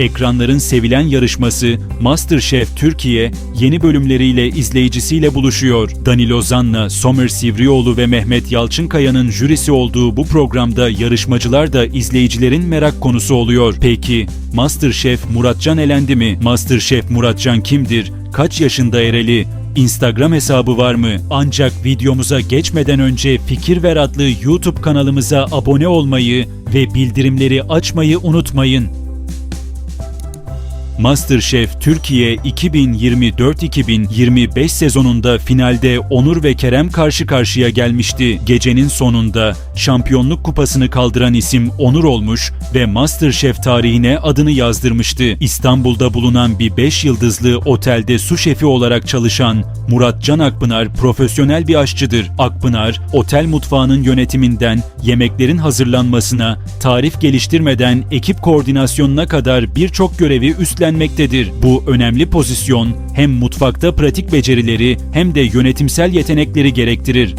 Ekranların sevilen yarışması MasterChef Türkiye yeni bölümleriyle izleyicisiyle buluşuyor. Danilo Zanna, Somer Sivrioğlu ve Mehmet Yalçınkaya'nın jürisi olduğu bu programda yarışmacılar da izleyicilerin merak konusu oluyor. Peki MasterChef Muratcan elendi mi? MasterChef Muratcan kimdir? Kaç yaşında Ereli? Instagram hesabı var mı? Ancak videomuza geçmeden önce Fikir Ver adlı YouTube kanalımıza abone olmayı ve bildirimleri açmayı unutmayın. MasterChef Türkiye 2024-2025 sezonunda finalde Onur ve Kerem karşı karşıya gelmişti. Gecenin sonunda şampiyonluk kupasını kaldıran isim Onur olmuş ve MasterChef tarihine adını yazdırmıştı. İstanbul'da bulunan bir 5 yıldızlı otelde su şefi olarak çalışan Murat Can Akpınar profesyonel bir aşçıdır. Akpınar, otel mutfağının yönetiminden yemeklerin hazırlanmasına, tarif geliştirmeden ekip koordinasyonuna kadar birçok görevi üstlenmiştir üstlenmektedir. Bu önemli pozisyon hem mutfakta pratik becerileri hem de yönetimsel yetenekleri gerektirir.